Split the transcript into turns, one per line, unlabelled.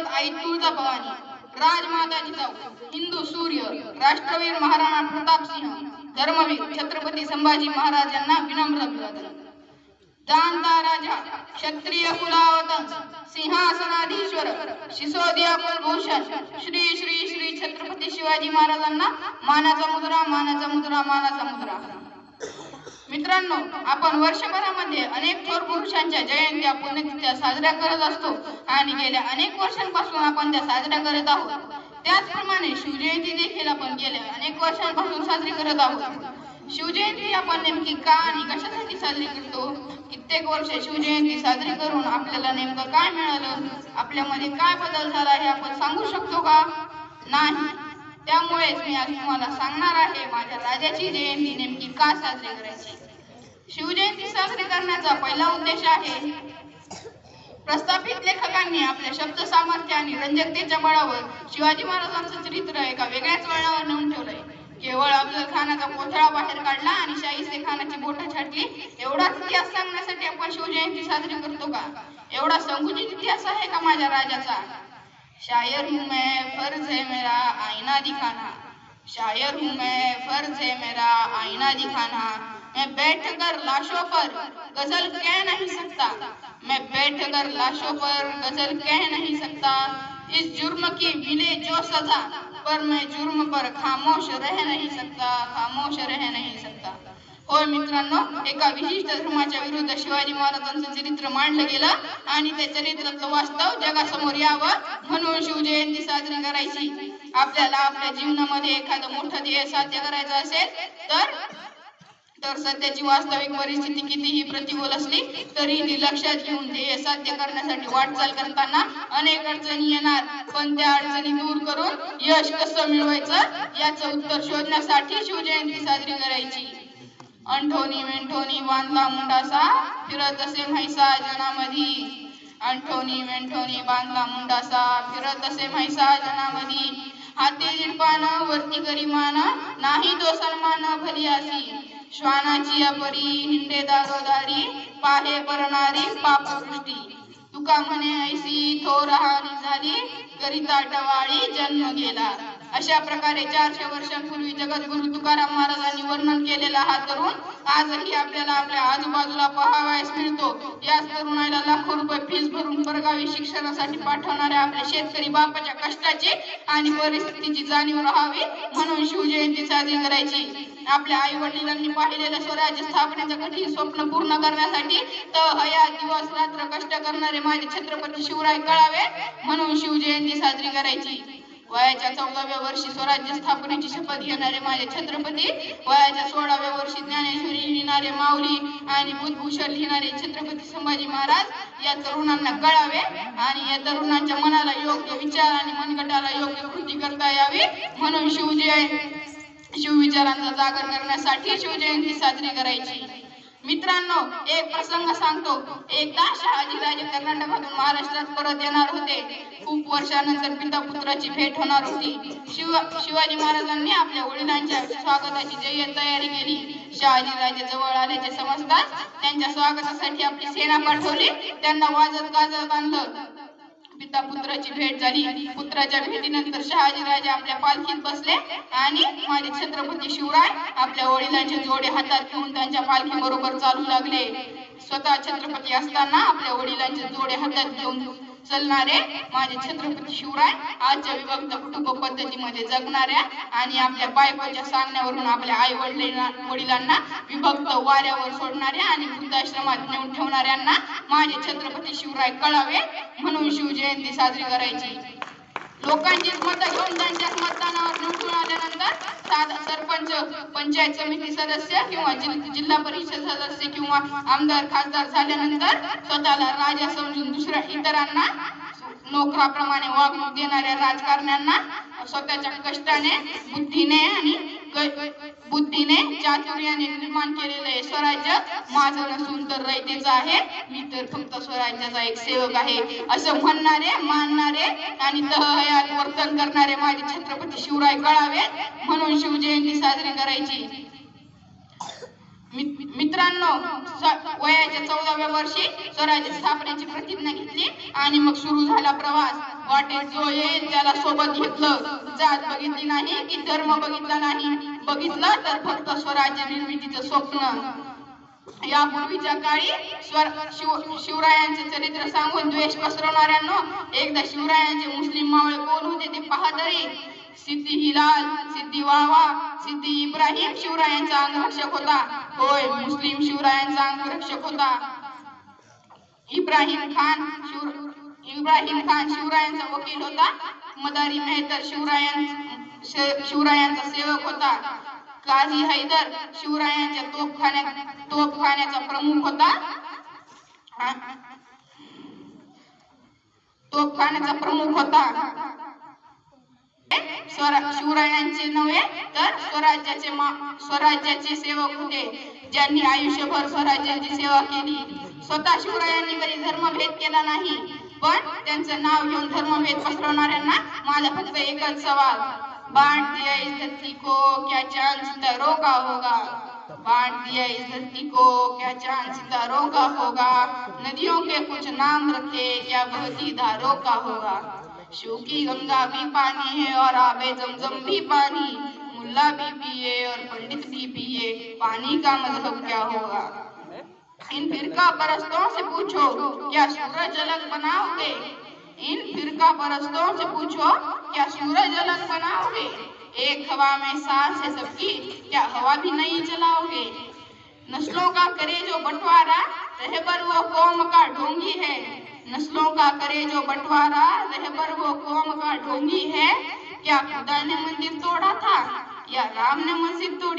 जयवंत आई तुळजा भवानी राजमाता जिजाऊ हिंदू सूर्य राष्ट्रवीर महाराणा प्रताप सिंह धर्मवीर छत्रपती संभाजी महाराज यांना विनम्र अभिवादन. जाणता राजा क्षत्रिय कुलावतंस सिंहासनाधीश्वर सिसोदिया कुलभूषण श्री श्री श्री छत्रपती शिवाजी महाराजांना मानाचा मुद्रा मानाचा मुद्रा मानाचा मुद्रा. मित्रांनो आपण वर्षभरामध्ये अनेक थोर पुरुषांच्या जयंत्या पुण्यतिथ्या साजऱ्या करत असतो. आणि गेल्या अनेक वर्षांपासून आपण त्या साजऱ्या करत आहोत. त्याचप्रमाणे शिवजयंती देखील आपण गेल्या अनेक वर्षांपासून साजरी करत आहोत. शिवजयंती आपण नेमकी का आणि कशासाठी साजरी करतो? कित्येक वर्ष शिवजयंती साजरी करून आपल्याला नेमकं काय मिळालं? आपल्यामध्ये काय बदल झाला हे आपण सांगू शकतो का? नाही. त्यामुळेच मी आज तुम्हाला सांगणार आहे माझ्या राजाची जयंती नेमकी का साजरी करायची? शिवजयंती साजरी करण्याचा पहिला उद्देश आहे प्रस्थापित लेखकांनी आपल्या शब्द सामर्थ्य आणि रंजकतेच्या बळावर शिवाजी महाराजांचं चरित्र एका वेगळ्याच वळणावर नेऊन ठेवलंय. केवळ अफजल खानाचा कोथळा बाहेर काढला आणि शाहिस्ते खानाची बोट छाटली एवढाच इतिहास सांगण्यासाठी आपण शिवजयंती साजरी करतो का? एवढा संकुचित इतिहास आहे का माझ्या राजाचा? शायर हूँ मैं फर्ज है मेरा आईना दिखाना. शायर हूँ मैं फर्ज है मेरा आईना दिखाना. मैं बैठ कर लाशों पर गजल कह नहीं सकता। मैं बैठ कर लाशों पर गजल कह नहीं सकता। इस जुर्म की मिले जो सजा पर मैं जुर्म पर खामोश रह नहीं सकता खामोश रह नहीं सकता। होय मित्रांनो एका विशिष्ट धर्माच्या विरुद्ध शिवाजी महाराजांचं चरित्र मांडलं गेलं आणि त्या चरित्रातलं वास्तव जगासमोर यावं म्हणून शिवजयंती साजरी करायची. आपल्याला आपल्या जीवनामध्ये एखादं मोठं ध्येय साध्य करायचं असेल तर तर सध्याची वास्तविक परिस्थिती कितीही प्रतिकूल असली तरी ती लक्षात घेऊन ध्येय साध्य करण्यासाठी वाटचाल करताना अनेक अडचणी येणार. पण त्या अडचणी दूर करून यश कसं मिळवायचं याचं उत्तर शोधण्यासाठी शिवजयंती साजरी करायची. अंठोनी वेंठोनी बांधला मुंडासा फिरत असे म्हैसा जनामधी. अंठोनी वेंठोनी बांधला मुंडासा फिरत असे म्हैसा जनामधी. हाती जिडपान वरती करी मान नाही तो सन्मान भली असी. श्वानाची अपरी हिंडे दारोदारी पाहे परणारी पापदृष्टी तुका म्हणे ऐसी थोरहारी झाली करिता टवाळी जन्म गेला. अशा प्रकारे चारशे वर्षांपूर्वी जगद्गुरु तुकाराम महाराजांनी वर्णन केलेला हा तरुण आजही आपल्याला आपल्या आजूबाजूला पहावायस मिळतो. याच तरुणाला लाखो रुपये फीस भरून परगावी शिक्षणासाठी पाठवणाऱ्या आपल्या शेतकरी बापाच्या कष्टाची आणि परिस्थितीची जाणीव राहावी म्हणून शिवजयंती साजरी करायची. आपल्या आई वडिलांनी पाहिलेलं स्वराज्य स्थापनेचं कठीण स्वप्न पूर्ण करण्यासाठी तर हया दिवस रात्र कष्ट करणारे माझे छत्रपती शिवराय कळावे म्हणून शिवजयंती साजरी करायची. वयाच्या चौदाव्या वर्षी स्वराज्य स्थापनेची शपथ घेणारे माझे छत्रपती वयाच्या सोळाव्या वर्षी ज्ञानेश्वरी लिहिणारे माऊली आणि बुधभूषण लिहिणारे छत्रपती संभाजी महाराज या तरुणांना कळावे आणि या तरुणांच्या मनाला योग्य विचार आणि मनगटाला योग्य कृती करता यावी. म्हणून शिवजय शिवविचारांचा जागर करण्यासाठी शिवजयंती साजरी करायची. मित्रांनो एक प्रसंग सांगतो. एकदा शहाजीराजे कर्नाटकातून महाराष्ट्रात परत येणार होते. खूप वर्षानंतर पिता पुत्राची भेट होणार होती. शिव शिवाजी महाराजांनी आपल्या वडिलांच्या स्वागताची जय्यत तयारी केली. शहाजीराजे जवळ आल्याचे समजताच त्यांच्या स्वागतासाठी आपली सेना पाठवली. त्यांना वाजत गाजत आणलं. पिता पुत्राची भेट झाली. पुत्राच्या भेटीनंतर शहाजी राजे आपल्या पालखीत बसले आणि माझे छत्रपती शिवराय आपल्या वडिलांचे जोडे हातात घेऊन त्यांच्या पालखी बरोबर चालू लागले. स्वतः छत्रपती असताना आपल्या वडिलांचे जोडे हातात घेऊन चलणारे माझे छत्रपती शिवराय आजच्या विभक्त कुटुंब पद्धतीमध्ये जगणाऱ्या आणि आपल्या बायकोच्या सांगण्यावरून आपल्या आई वडिलांना वडिलांना विभक्त वाऱ्यावर सोडणाऱ्या आणि वृद्धाश्रमात नेऊन ठेवणाऱ्यांना माझे छत्रपती शिवराय कळावे म्हणून शिवजयंती साजरी करायची. लोकांची मतं घेऊन सरपंच पंचायत समिती सदस्य किंवा जिल्हा परिषद सदस्य किंवा आमदार खासदार झाल्यानंतर स्वतःला राजा समजून दुसऱ्या इतरांना नोकराप्रमाणे वागणूक देणाऱ्या राजकारण्यांना स्वतःच्या कष्टाने बुद्धीने आणि बुद्धीने चातुर्याने निर्माण केलेलं स्वराज्य माझं नसून तर रयतेचं आहे. मी तर फक्त स्वराज्याचा एक सेवक आहे. असं म्हणणारे मानणारे आणि तहयात वर्तन करणारे माझे छत्रपती शिवराय कळावे म्हणून शिवजयंती साजरी करायची. मी मित्रांनो वयाच्या चौदाव्या वर्षी स्वराज्य स्थापनेची प्रतिज्ञा घेतली आणि मग सुरू झाला प्रवास. वाटेत जो येईल त्याला सोबत घेतलं. जात बघितली नाही की धर्म बघितला नाही. बघितलं तर फक्त स्वराज्य निर्मितीचं स्वप्न. यापूर्वीच्या काळी स्वर शिव शिवरायांचे चरित्र सांगून द्वेष पसरवणाऱ्यांना एकदा शिवरायांचे मुस्लिम मावळे कोण होते ते पहा सिद्धी हिलाल सिद्धी वावा सिद्धी इब्राहिम शिवरायांचा अंगरक्षक होता. होय मुस्लिम शिवरायांचा अंगरक्षक होता. इब्राहिम खान इब्राहिम खान शिवरायांचा वकील होता. मदारी मेहतर शिवरायां शिवरायांचा सेवक होता. काझी हैदर शिवरायांच्या तोफखान्या तोफखान्याचा प्रमुख होता. तोपखान्याचा तोफखान्याचा प्रमुख होता. शिवरायांचे नव्हे तर स्वराज्याचे स्वराज्याचे सेवक होते ज्यांनी आयुष्यभर स्वराज्याची सेवा केली. स्वतः शिवरायांनी कधी धर्मभेद केला नाही पण त्यांचं नाव घेऊन धर्मभेद पसरवणाऱ्यांना माझा फक्त एकच सवाल. बांट दिया इस धरती को क्या चांद सितारों का होगा? बांट दिया इस धरती को क्या चांद सितारों का होगा? नदियों के कुछ नाम रखे क्या बहती धारों का होगा? की गंगा भी पानी है और आबे जमजम भी पानी। मुल्ला भी पिए और पंडित भी पिए। पानी का मज़हब क्या होगा? इन फिरका परस्तों से पूछो, क्या सूरज अलग बनाओगे? इन फिरका परस्तों से पूछो, क्या सूरज अलग बनाओगे? एक हवा में सांस है सबकी, क्या हवा भी नहीं चलाओगे नस्लों का करे जो बंटवारा रहबर वो कौम का ढोंगी है। नस्लों का करे जो बंटवारा रहबर वो कौम का ढोंगी है। क्या खुदा ने मंदिर तोड़ा था? या राम ने मस्जिद तोड़ी?